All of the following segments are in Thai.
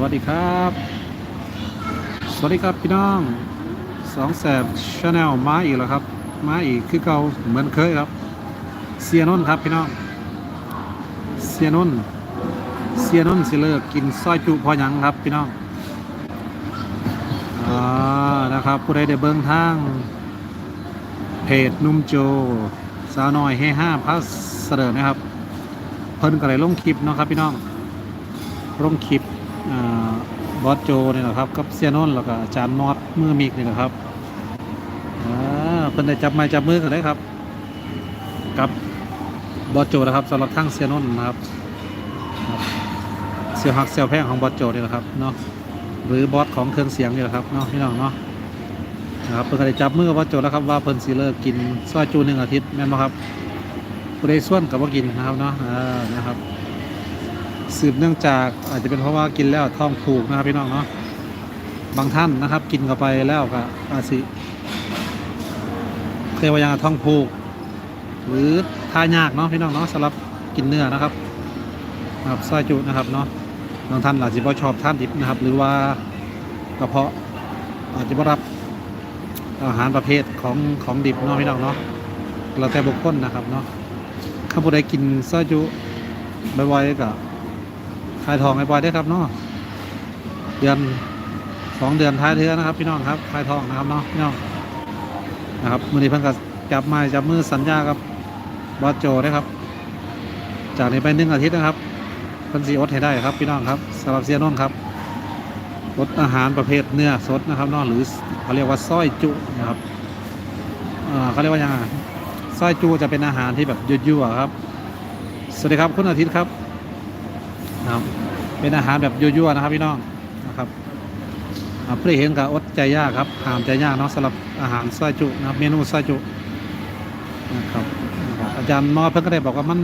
วัสดีครับ สวัสดีครับพี่น้องสองแสบชาแนลมาอีกแล้วครับมาอีกคือเก่าเหมือนเคยครับ เสียนนท์ครับพี่น้อง เสียนนท์เสียนนท์สิเลิกกินซอยจุพอยังครับพี่น้องอ่านะครับผู้ใดได้เบิ่งทางเพจนุ่มโจ สาวน้อยให้ห้าพัสเสดนะครับ เพิ่นก็เลยลงคลิปเนาะครับพี่น้องลงคลิป บอสโจนี่แหละครับกับเซียนนแล้วก็อาจารย์มอดมือมิกนี่แหละครับเพิ่นได้จับไม้จับมือกันได้ครับ กับบอสโจนะครับสำหรับทั้งเซียนนนะครับเสียวหักเสียวแพงของบอสโจนี่แหละครับเนาะหรือบอสของเครื่องเสียงนี่แหละครับเนาะพี่น้องเนาะนะครับเพิ่นได้จับมือกับบอสโจแล้วครับว่าเพิ่นสิเลิกกินซอยจูหนึ่งอาทิตย์แม่นบ่ครับผู้ใดส่วนกับว่ากินนะครับเนาะนะครับ สืบเนื่องจากอาจจะเป็นเพราะว่ากินแล้วท้องผูกนะครับพี่น้องเนาะบางท่านนะครับ กินเข้าไปแล้วก็อาจสิเคยว่ายังท้องผูก หรือทายากเนาะพี่น้องเนาะสำหรับกินเนื้อนะครับนะครับซอยจุนะครับเนาะบางท่านอาจจะไม่ชอบท่านดิบนะครับ หรือว่ากระเพาะอาจจะไม่รับอาหารประเภทของของดิบเนาะพี่น้องเนาะเราแต่บุคคลนะครับเนาะข้าผู้ใดกินซอยจุบ่อยๆก็ ขายทองไอ้บอยได้ครับเนาะเดือนสองเดือนท้ายเทือนะครับ พี่น้องครับขายทองนะครับเนาะพี่น้องนะครับมือนี้เพิ่นก็จับไม้จับมือสัญญากับบอสโจได้ครับ จากนี้ไปหนึ่งอาทิตย์นะครับเพิ่นสีอดให้ได้ครับ พี่น้องครับสำหรับเซียนนท์ครับอดอาหารประเภทเนื้อสดนะครับเนาะหรือเขาเรียกว่าสร้อยจุนะครับเขาเรียกว่ายังไงสร้อยจุจะเป็นอาหารที่แบบยั่วๆครับ สวัสดีครับคุณอาทิตย์ครับ นะครับ เป็นอาหารแบบยั่วๆนะครับพี่น้องนะครับเพื่อเห็นกับอดใจยากครับหามใจยากเนาะสำหรับอาหารซอยจุนะครับ เมนูซอยจุนะครับอาจารย์มอเพิ่งก็ได้บอกว่ามัน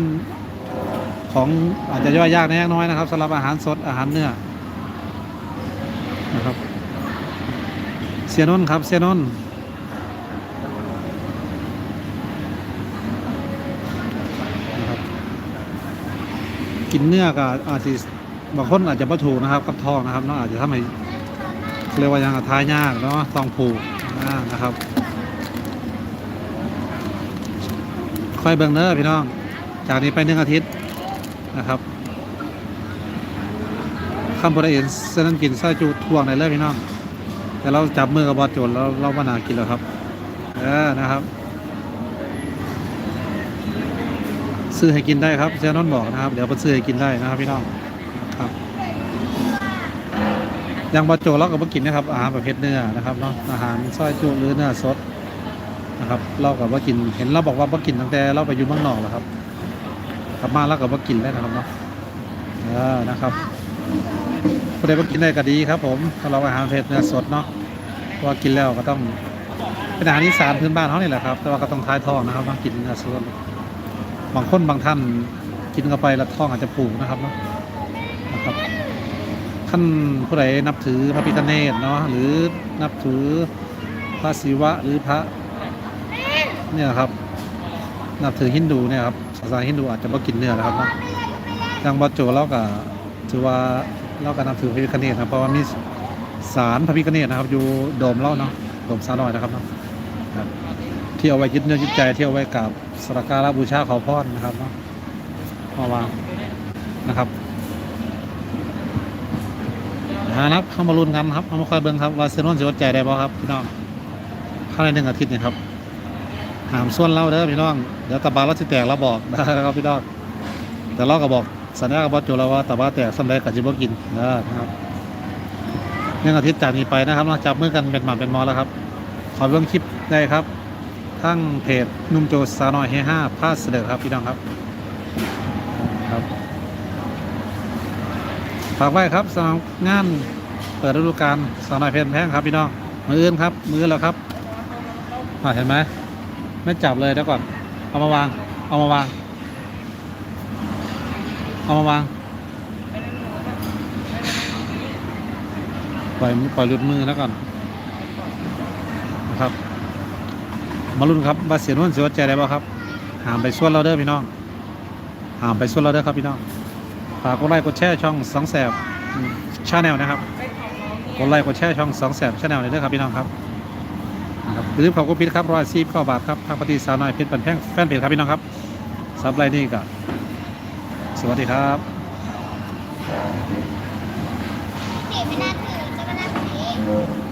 ของอาจจะย่อยยากแน่น้อยนะครับสำหรับอาหารสดอาหารเนื้อนะครับ เสียนนท์ครับเสียนนท์นะครับ กินเนื้อก็อาจจะบางคนอาจจะไม่ถูกนะครับกับทองนะครับเนาะอาจจะทำให้เรียกว่ายังทายยากเนาะทองผูกนะครับค่อยเบิ่งเน้อพี่น้อง จากนี้ไปหนึ่งอาทิตย์นะครับคำพูดได้เห็นเส้นนั้นกินไส้จูทวงในเลยพี่น้อง แต่เราจับมือกับบอสโจนแล้วเรามานากินแล้วครับ เออนะครับ ซื้อให้กินได้ครับเซนนบอกนะครับ เดี๋ยวไปซื้อให้กินได้นะครับพี่น้องครับย่างบอสโจเราก็มากินนะครับอาหารประเภทเนื้อนะครับเนาะอาหารซอยจุหรือเนื้อสดนะครับเรากับว่ากินเห็นเราบอกว่าว่กินตั้งแต่เราไปอยู่เมืองนอกแล้วครับกลับมาแล้วก็ว่ากินได้นะครับเนาะเออนะครับผู้ใดว่ากินได้ก็ดีครับ ผมสำหรับอาหารประเภทเนื้อสดเนาะเพราะว่ากินแล้วก็ต้องเป็นอาหารอีสานพื้นบ้านเขานี่แหละครับ แต่ว่าก็ต้องท้ายท้องนะครับต้องกินเนื้อสด บางคนบางท่านกินเข้าไปแล้วท้องอาจจะผูกนะครับเนาะนะครับท่านผู้ใดนับถือพระพิฆเนศเนาะหรือนับถือพระศิวะหรือพระเนี่ยครับ นับถือฮินดูเนี่ยครับศาสนาฮินดูอาจจะไม่กินเนื้อนะครับนะอย่างบัจโจเราก็ถือว่าเราก็นับถือพระพิฆเนศนะเพราะว่ามีศาลพระพิฆเนศนะครับ อยู่โดมเราเนาะโดมสาวน้อยนะครับเนาะครับ ที่เอาไว้ยึดเนื้อยึดใจที่เอาไว้กับสักการะบูชาขอพรนะครับเนาะมาวางนะครับนะครับเข้ามาลุ้นกันครับเข้ามาคอยเบิ่งครับว่าเซนนอนจะอดใจได้บ่ครับพี่น้องข้าในหนึ่งอาทิตย์นี่ครับหามส่วนเราเด้อพี่น้องเดี๋ยวตะบาเราจะแตกเราบอกนะครับพี่น้องแต่เราก็บอกสัญญากับบอสโจเราว่าตะบาแตกสำเร็จกับจิบกินนะครับหนึ่งอาทิตย์จากนี้ไปนะครับเราจับมือกันเป็นหมาเป็นมอแล้วครับ ขอเบิ่องคลิปได้ครับ ทั้งเพจนุ่มโจสาวน้อยเฮห้าพาสเสดอครับพี่น้องครับครับฝากไว้ครับสำหรับงานเปิดฤดูกาลสาวน้อยเพจแพงครับพี่น้องมืออื่นครับ มือแล้วครับเห็นไหมไม่จับเลยเดี๋ยวก่อน เอามาวาง เอามาวาง เอามาวางปล่อยปล่อยหลุดมือแล้วก่อนนะครับ มาลุ้นครับว่าเสียนวนเสียวัดใจได้บ่ครับหามไปส่วนเราเด้อพี่น้องหามไปส่วนเราเด้อครับพี่น้องฝากกดไลค์กดแชร์ช่องสองแสบชาแนลนะครับกดไลค์กดแชร์ช่องสองแสบชาแนลเลยด้วยครับพี่น้องครับครับอย่าลืมขอบคุณพิษครับร้อยซีเข้าบาทครับทางปฏิสาวน้อยเพชรปันแพงแฟนเพจครับพี่น้องครับซับไลน์นี่ก็สวัสดีครับเสียไม่น่าถือจะมานั่งนี้